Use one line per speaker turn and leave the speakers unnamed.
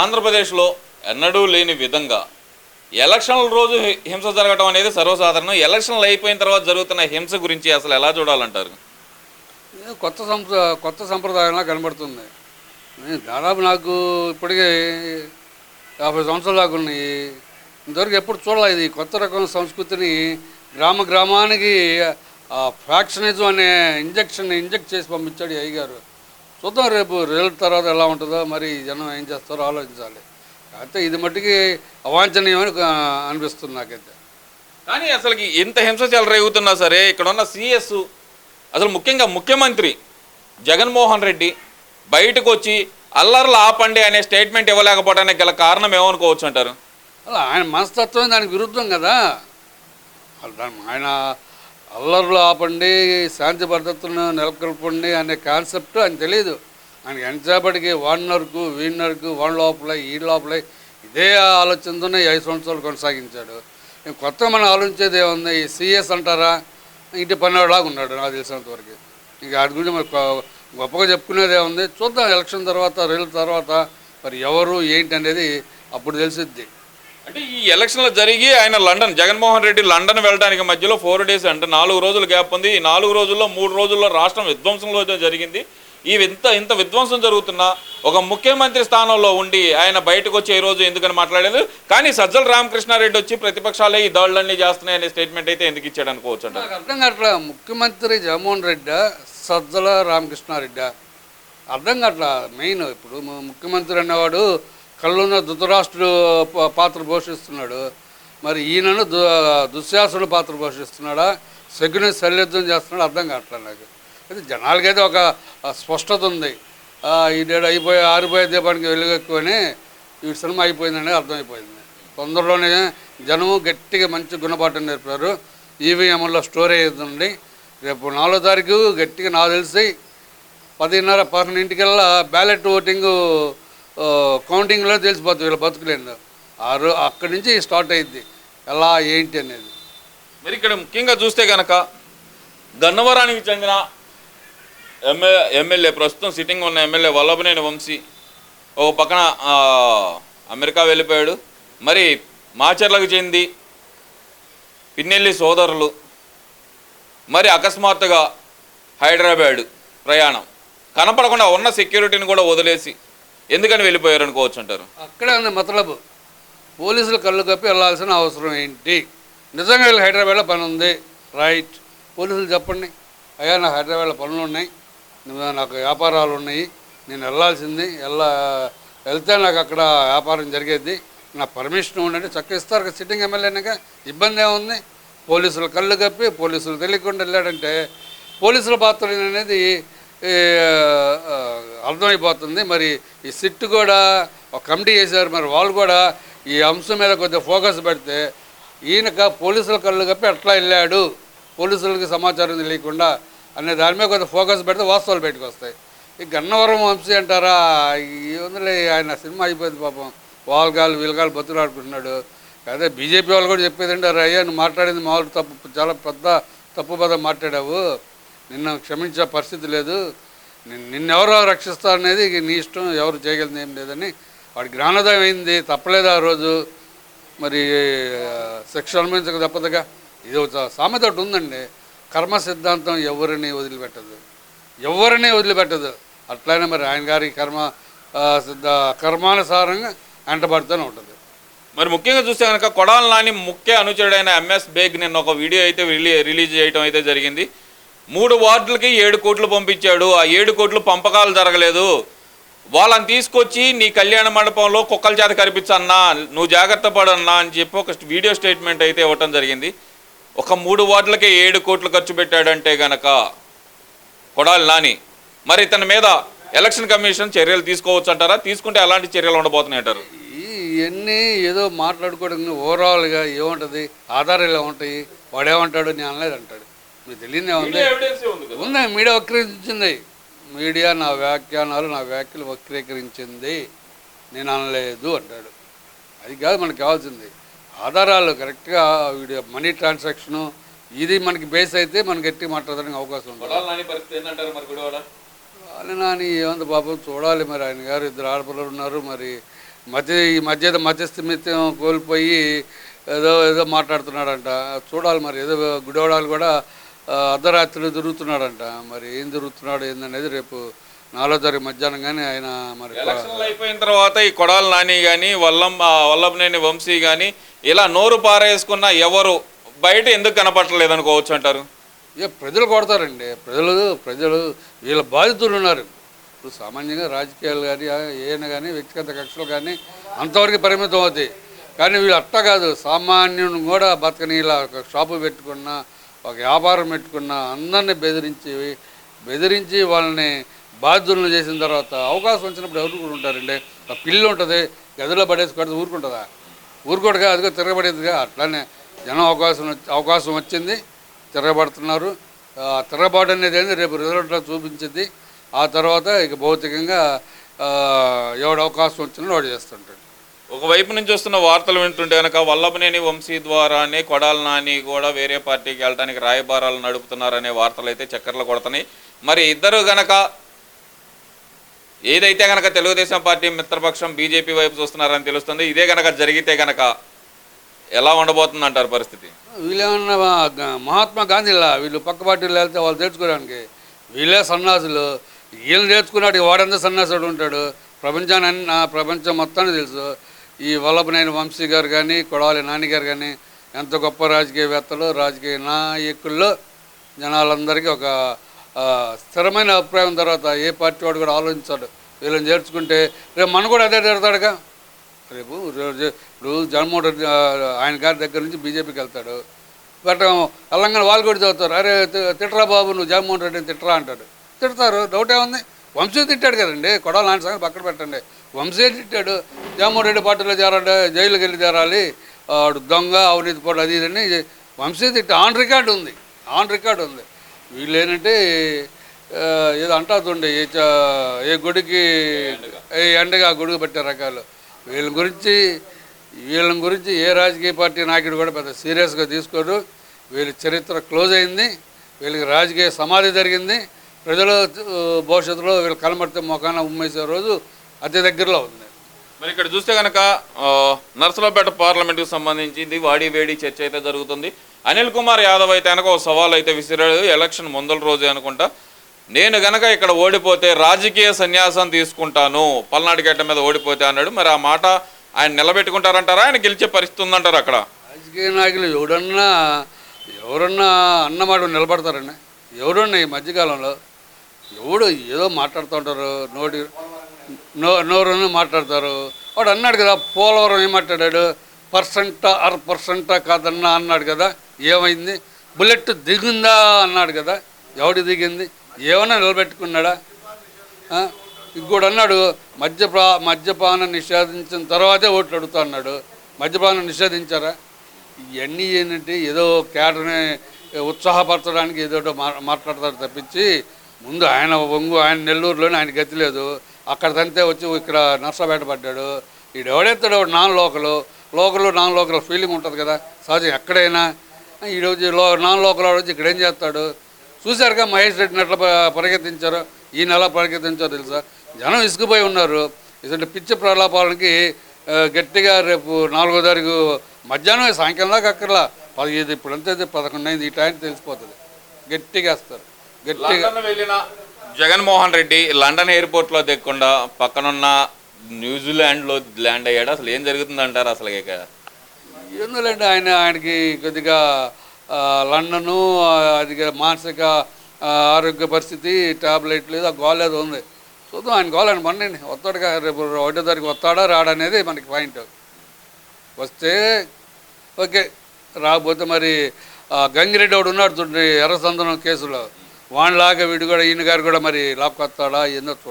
ఆంధ్రప్రదేశ్లో ఎన్నడూ లేని విధంగా ఎలక్షన్ల రోజు హింస జరగడం అనేది సర్వసాధారణం. ఎలక్షన్లు అయిపోయిన తర్వాత జరుగుతున్న హింస గురించి అసలు ఎలా చూడాలంటారు?
కొత్త సంప్ర కొత్త సంప్రదాయంలా కనబడుతుంది. దాదాపు నాకు ఇప్పటికే యాభై సంవత్సరాల దాకా ఉన్నాయి. ఇంతవరకు ఎప్పుడు చూడలేదు ఇది. కొత్త రకం సంస్కృతిని గ్రామ గ్రామానికి ఆ ఫ్యాక్షనిజం అనే ఇంజక్షన్ ఇంజెక్ట్ చేసి పంపించాడు అయ్యగారు. చూద్దాం రేపు రిజల్ట్ తర్వాత ఎలా ఉంటుందో మరి జనం ఏం చేస్తారో ఆలోచించాలి. కాకపోతే ఇది మట్టుకి అవాంఛనీయమని అనిపిస్తుంది నాకైతే.
కానీ అసలుకి ఎంత హింస చెలరేగుతున్నా సరే ఇక్కడ ఉన్న సిఎస్ అసలు ముఖ్యంగా ముఖ్యమంత్రి జగన్మోహన్ రెడ్డి బయటకు వచ్చి అల్లర్లు ఆపండి అనే స్టేట్మెంట్ ఇవ్వలేకపోవడానికి గల కారణం ఏమనుకోవచ్చు అంటారు?
అలా ఆయన మనస్తత్వం దానికి విరుద్ధం కదా. దాని- ఆయన అల్లర్లు ఆపండి శాంతి భద్రతను నెలకొల్పండి అనే కాన్సెప్ట్ ఆయన తెలియదు ఆయనకి ఎంతసేపటికి వాడి నరకు వీడి నరకు వాడి లోపల ఈ లోపల ఇదే ఆలోచనతోనే ఐదు సంవత్సరాలు కొనసాగించాడు. కొత్త కొత్తగా మనం ఆలోచించేది ఏముంది? ఈ సిఎస్ అంటారా? ఇంటి పన్నెడులాగా ఉన్నాడు నాకు తెలిసినంత వరకు. ఇక వాటి గురించి మరి గొప్పగా చెప్పుకునేది ఏముంది? చూద్దాం ఎలక్షన్ తర్వాత రిజల్ట్ తర్వాత మరి ఎవరు ఏంటి అనేది అప్పుడు తెలిసిద్ది.
అంటే ఈ ఎలక్షన్లు జరిగి ఆయన లండన్ జగన్మోహన్ రెడ్డి లండన్ వెళ్ళడానికి మధ్యలో ఫోర్ డేస్ అంటే నాలుగు రోజులు గ్యాప్ ఉంది. ఈ నాలుగు రోజుల్లో మూడు రోజుల్లో రాష్ట్రం విధ్వంసంలో జరిగింది. ఈ ఇంత ఇంత విధ్వంసం జరుగుతున్నా ఒక ముఖ్యమంత్రి స్థానంలో ఉండి ఆయన బయటకు వచ్చి ఈ రోజు ఎందుకని మాట్లాడలేదు? కానీ సజ్జల రామకృష్ణారెడ్డి వచ్చి ప్రతిపక్షాలే ఈ దాడులన్నీ చేస్తున్నాయనే స్టేట్మెంట్ అయితే ఎందుకు ఇచ్చాడు అనుకోవచ్చు
అంటే అర్థం కావట్లే. ముఖ్యమంత్రి జగన్మోహన్ రెడ్డి సజ్జల రామకృష్ణారెడ్డి. అర్థం కావట్లా. మెయిన్ ఇప్పుడు ముఖ్యమంత్రి అనేవాడు కళ్ళున్న ధృతరాష్ట్రుడు పాత్ర పోషిస్తున్నాడు. మరి ఈయనను దు దుశ్శాసుడు పాత్ర పోషిస్తున్నాడా? శకుని శల్యుద్ధం చేస్తున్నాడు? అర్థం కావట్లేదు నాకు. అయితే జనాలకైతే ఒక స్పష్టత ఉంది. ఈడేడు ఈ డేడు అయిపోయి ఆరిపోయే దీపానికి వెలుగెక్కువని ఈ సినిమా అయిపోయిందని అర్థమైపోయింది. తొందరలోనే జనము గట్టిగా మంచి గుణపాఠం నేర్పారు. ఈవీఎంలో స్టోర్ అయ్యిందండి రేపు నాలుగో తారీఖు గట్టిగా నాకు తెలిసి పదిన్నర పన్నెండింటికల్లా బ్యాలెట్ ఓటింగు కౌంటింగ్లో తెలిసిపోతుంది వీళ్ళ బతుకులేదు ఆరు అక్కడి నుంచి స్టార్ట్ అయింది ఎలా ఏంటి అనేది.
మరి ఇక్కడ ముఖ్యంగా చూస్తే కనుక గన్నవరానికి చెందిన ఎమ్మెల్యే ఎమ్మెల్యే ప్రస్తుతం సిట్టింగ్ ఉన్న ఎమ్మెల్యే వల్లభనేని వంశీ ఓ పక్కన అమెరికా వెళ్ళిపోయాడు. మరి మాచర్లకు చెంది పిన్నెల్లి సోదరులు మరి అకస్మాత్తుగా హైదరాబాద్ ప్రయాణం. కనపడకుండా ఉన్న సెక్యూరిటీని కూడా వదిలేసి ఎందుకని వెళ్ళిపోయారు అనుకోవచ్చు అంటారు?
అక్కడే ఉంది మతలబు. పోలీసులు కళ్ళు కప్పి వెళ్ళాల్సిన అవసరం ఏంటి? నిజంగా వీళ్ళు హైదరాబాద్లో పని ఉంది. రైట్. పోలీసులు చెప్పండి. అయ్యా నాకు హైదరాబాద్లో పనులు ఉన్నాయి. నాకు వ్యాపారాలు ఉన్నాయి. నేను వెళ్ళాల్సింది. వెళ్ళ వెళ్తే నాకు అక్కడ వ్యాపారం జరిగేది. నా పర్మిషన్ ఉండండి. చక్కగా ఇస్తారు సిట్టింగ్ ఎమ్మెల్యేనగా ఇబ్బంది ఏముంది? పోలీసులు కళ్ళు కప్పి పోలీసులు తెలియకుండా వెళ్ళాడంటే పోలీసుల పాత్ర అనేది అర్థమైపోతుంది. మరి ఈ సిట్ కూడా ఒక కమిటీ చేశారు. మరి వాళ్ళు కూడా ఈ అంశం మీద కొద్దిగా ఫోకస్ పెడితే ఈయనక పోలీసుల కళ్ళు కప్పి ఎట్లా వెళ్ళాడు. పోలీసులకి సమాచారం తెలియకుండా అనే దాని మీద కొద్దిగా ఫోకస్ పెడితే వాస్తవాలు బయటకు వస్తాయి. ఈ గన్నవరం వంశీ అంటారా? ఏముందిలే ఆయన సినిమా అయిపోయింది పాపం. వాళ్ళగాలు వీళ్ళగాలు బతులాడుకుంటున్నాడు అదే బీజేపీ వాళ్ళు కూడా చెప్పేది అంటారు అయ్యా నువ్వు మాట్లాడింది మామూలు తప్పు చాలా పెద్ద తప్పు పదం మాట్లాడావు. నిన్ను క్షమించే పరిస్థితి లేదు. నిన్నెవరో రక్షిస్తారనేది అనేది నీ ఇష్టం ఎవరు చేయగలిగింది ఏం లేదని. వాడి జ్ఞానోదయం అయింది తప్పలేదు ఆ రోజు. మరి శిక్ష అనుభవించక తప్పదుగా. ఇది ఒక సామెత ఒకటి ఉందండి. కర్మ సిద్ధాంతం ఎవరిని వదిలిపెట్టదు? ఎవరిని వదిలిపెట్టదు? అట్లానే మరి ఆయన గారి కర్మ సిద్ధ కర్మానుసారంగా వెంటబడుతూనే ఉంటుంది.
మరి ముఖ్యంగా చూస్తే కనుక కొడాల నాని ముఖ్య అనుచరుడైన ఎంఎస్ బేగ్ నిన్న ఒక వీడియో అయితే రిలీజ్ రిలీజ్ చేయడం అయితే జరిగింది. మూడు వార్డులకి ఏడు కోట్లు పంపించాడు. ఆ ఏడు కోట్లు పంపకాలు జరగలేదు. వాళ్ళని తీసుకొచ్చి నీ కళ్యాణ మండపంలో కుక్కల చేత కనిపించన్నా నువ్వు జాగ్రత్త పడన్నా అని చెప్పి ఒక వీడియో స్టేట్మెంట్ అయితే ఇవ్వటం జరిగింది. ఒక మూడు వార్డులకే ఏడు కోట్లు ఖర్చు పెట్టాడంటే గనక కొడాలి నాని. మరి ఇతని మీద ఎలక్షన్ కమిషన్ చర్యలు తీసుకోవచ్చు అంటారా తీసుకుంటే ఎలాంటి చర్యలు ఉండబోతున్నాయి అంటారు
ఇవన్నీ ఏదో మాట్లాడుకోవడం ఓవరాల్గా ఏముంటుంది? ఆధారాలు ఏముంటాయి? వాడేమంటాడు? నేను అనలేదు అంటాడు మీకు తెలియదు ఉంది. ఉంది మీడియా వక్రీకరించింది. మీడియా నా వ్యాఖ్యానాలు నా వ్యాఖ్యలు వక్రీకరించింది. నేను అనలేదు అంటాడు. అది కాదు మనకు కావాల్సింది. ఆధారాలు కరెక్ట్గా వీడియో మనీ ట్రాన్సాక్షను ఇది మనకి బేస్ అయితే మనకి గట్టి మాట్లాడడానికి అవకాశం ఉంటుంది.
కొడాలి నాని
ఏముంది పాపం చూడాలి మరి ఆయన గారు. ఇద్దరు ఆడపిల్లలు ఉన్నారు మరి. మధ్య ఈ మధ్య మధ్యస్థిమిత్యం కోల్పోయి ఏదో ఏదో మాట్లాడుతున్నాడంట. చూడాలి మరి. ఏదో గుడివాడాలు కూడా అర్ధరాత్రి తిరుగుతున్నాడంట మరి ఏం తిరుగుతున్నాడు ఏందనేది రేపు నాలుగో తారీఖు మధ్యాహ్నం కానీ ఆయన మరి
ఎలక్షన్లు అయిపోయిన తర్వాత ఈ కొడాల నాని కానీ వల్లం వల్లభనేని వంశీ కానీ ఇలా నోరు పారేసుకున్న ఎవరు? బయట ఎందుకు కనపట్టలేదు అనుకోవచ్చు అంటారు?
ఇక ప్రజలు కొడతారండి. ప్రజలు ప్రజలు వీళ్ళ బాధితులు ఉన్నారు. ఇప్పుడు సామాన్యంగా రాజకీయాలు కానీ ఏమైనా కానీ వ్యక్తిగత కక్షలు కానీ అంతవరకు పరిమితం అవుతాయి. కానీ వీళ్ళు అట్ట కాదు. సామాన్యుని కూడా బతకని ఇలా ఒక షాపు పెట్టుకున్న ఒక వ్యాపారం పెట్టుకున్న అందరినీ బెదిరించి బెదిరించి వాళ్ళని బాధ్యులను చేసిన తర్వాత అవకాశం వచ్చినప్పుడు ఎవరు కూడా ఉంటారండి? ఆ పిల్లి ఉంటుంది గదిలో పడేసి కొడితే ఊరుకుంటుందా? ఊరుకోడుగా అదిగో తిరగబడేదిగా. అట్లానే జనం అవకాశం వచ్చి- అవకాశం వచ్చింది తిరగబడుతున్నారు. ఆ తిరగబాటు అనేది ఏంది? రేపు రిజల్ట్లో చూపించింది. ఆ తర్వాత ఇక భౌతికంగా ఎవడు అవకాశం వచ్చినా వాడు చేస్తుంటాడు.
ఒకవైపు నుంచి వస్తున్న వార్తలు వింటుంటే కనుక వల్లభనేని వంశీ ద్వారానే కొడాల నాని కూడా వేరే పార్టీకి వెళ్ళడానికి రాయబారాలు నడుపుతున్నారనే వార్తలు అయితే చక్కర్లు కొడుతున్నాయి. మరి ఇద్దరు గనక ఏదైతే గనక తెలుగుదేశం పార్టీ మిత్రపక్షం బీజేపీ వైపు చూస్తున్నారని తెలుస్తుంది ఇదే గనక జరిగితే గనక ఎలా ఉండబోతుంది అంటారు పరిస్థితి?
వీళ్ళేమన్నా మహాత్మా గాంధీలా? వీళ్ళు పక్క పార్టీలు వెళ్తే వాళ్ళు తెచ్చుకోవడానికి వీళ్ళే సన్నాసులు. వీళ్ళు నేర్చుకున్నాడు వాడంతా సన్నాసుడు ఉంటాడు? ప్రపంచాన్ని నా ప్రపంచం మొత్తాన్ని తెలుసు. ఈ వల్లభనేని వంశీ గారు కానీ కొడవలి నాన్నగారు గారు కానీ ఎంత గొప్ప రాజకీయవేత్తలు రాజకీయ నాయకుల్లో జనాలందరికీ ఒక స్థిరమైన అభిప్రాయం తర్వాత ఏ పార్టీ వాడు కూడా ఆలోచించాడు. వీళ్ళని చేర్చుకుంటే రేపు మన కూడా అదే తిడతాడుగా రేపు రోజు- ఇప్పుడు జగన్మోహన్ రెడ్డి ఆయన గారి దగ్గర నుంచి బీజేపీకి వెళ్తాడు. బట్ అల్లంగా వాళ్ళు కూడా చదువుతారు. అరే తిట్టరా తిట్రా బాబు నువ్వు జగన్మోహన్ రెడ్డిని తిట్రా అంటాడు. తిడతారు. డౌట్ ఏముంది? వంశీ తిట్టాడు కదండి. కొడాలి లాంటి సంగతి పక్కన పెట్టండి. వంశీ తిట్టాడు. జగన్మోహన్ పార్టీలో చేరాలి జైలుకి వెళ్ళి చేరాలి. వాడు దొంగ అవినీతి పడు అది ఇదని వంశీ ఆన్ రికార్డు ఉంది. ఆన్ రికార్డు ఉంది. వీళ్ళు ఏంటంటే ఏదో అంటాతుండే ఏ ఏ గుడికి ఏ ఎండగా గుడికి పెట్టే రకాలు. వీళ్ళ గురించి వీళ్ళ గురించి ఏ రాజకీయ పార్టీ నాయకుడు కూడా పెద్ద సీరియస్గా తీసుకోరు వీళ్ళ చరిత్ర క్లోజ్ అయింది. వీళ్ళకి రాజకీయ సమాధి జరిగింది. ప్రజల భవిష్యత్తులో వీళ్ళు కనబడితే మొఖాన ఉమ్మేసే రోజు అతి దగ్గరలో ఉంది.
మరి ఇక్కడ చూస్తే కనుక ఆ, నర్సరావుపేట పార్లమెంట్కి సంబంధించింది వాడి వేడి చర్చ అయితే జరుగుతుంది. అనిల్ కుమార్ యాదవ్ అయితే కనుక ఒక సవాల్ అయితే విసిరాడు. ఎలక్షన్ ముందల రోజే అనుకుంటా. నేను గనక ఇక్కడ ఓడిపోతే రాజకీయ సన్యాసం తీసుకుంటాను. పల్నాడు గడ్డ మీద ఓడిపోతే అన్నాడు. మరి ఆ మాట ఆయన నిలబెట్టుకుంటారంటారా? ఆయన గెలిచే పరిస్థితి ఉందంటారా అక్కడ?
రాజకీయ నాయకులు ఎవడన్నా ఎవరన్నా అన్నమాట నిలబడతారండి. ఎవరన్నా ఈ మధ్యకాలంలో ఎవడు ఏదో మాట్లాడుతూ ఉంటారు నోటి నో నోరును మాట్లాడతారు. వాడు అన్నాడు కదా పోలవరం ఏం మాట్లాడాడు? పర్సెంటా అర పర్సెంటా కాదన్నా అన్నాడు కదా ఏమైంది? బుల్లెట్ దిగిందా అన్నాడు కదా ఎవడు దిగింది? ఏమైనా నిలబెట్టుకున్నాడా? ఇంకోడు అన్నాడు మద్యపా మద్యపానం నిషేధించిన తర్వాతే ఓట్లు అడుగుతా అన్నాడు. మద్యపానం నిషేధించారా? ఇవన్నీ ఏంటంటే ఏదో కేటని ఉత్సాహపరచడానికి ఏదో మా మాట్లాడతారు తప్పించి ముందు ఆయన ఒంగు ఆయన నెల్లూరులోనే ఆయన గతి లేదు. అక్కడ తంతే వచ్చి ఇక్కడ నష్టపేట పడ్డాడు. వీడు ఎవడెత్తాడు non local. Local non local feeling ఉంటుంది కదా. సహజం ఎక్కడైనా. ఈరోజు లో నాన్ లోకల్ వాడు వచ్చి ఇక్కడ ఏం చేస్తాడు? చూశారుగా మహేష్ రెడ్డిని ఎట్లా పరిగెత్తించారు? ఈయన ఈ నెల పరిగెత్తించారో తెలుసా? జనం ఇసుకుపోయి ఉన్నారు. ఇటువంటి పిచ్చి ప్రలాపాలకి గట్టిగా రేపు నాలుగో తారీఖు మధ్యాహ్నం సాయంకాలం దాకా అక్కర్లా. పదిహేను ఇప్పుడు అంతే పదకొండు అయింది. ఈ టైం తెలిసిపోతుంది. గట్టిగా వేస్తారు. గట్టిగా
జగన్మోహన్ రెడ్డి లండన్ ఎయిర్పోర్ట్లో దిగకుండా పక్కనున్న న్యూజిలాండ్లో ల్యాండ్ అయ్యాడు. అసలు ఏం జరుగుతుంది అంటారు అసలు ఇక?
ఎందుకంటే ఆయన ఆయనకి కొద్దిగా లండను అది మానసిక ఆరోగ్య పరిస్థితి టాబ్లెట్ లేదు ఆ గోల్ ఏదో ఉంది. చూద్దాం ఆయన గోల్ ఆయన పండండి వస్తాడుగా రేపు ఒకటో తారీఖు వస్తాడా రాడనేది మనకి పాయింట్. వస్తే ఓకే. రాకపోతే మరి గంగిరెడ్డి ఒకడు ఉన్నాడు చూడండి ఎర్రసందనం కేసులో. వాడిలాగా వీడు కూడా ఈయన గారు కూడా మరి లాక్కొస్తాడా ఏందో చూడాలి.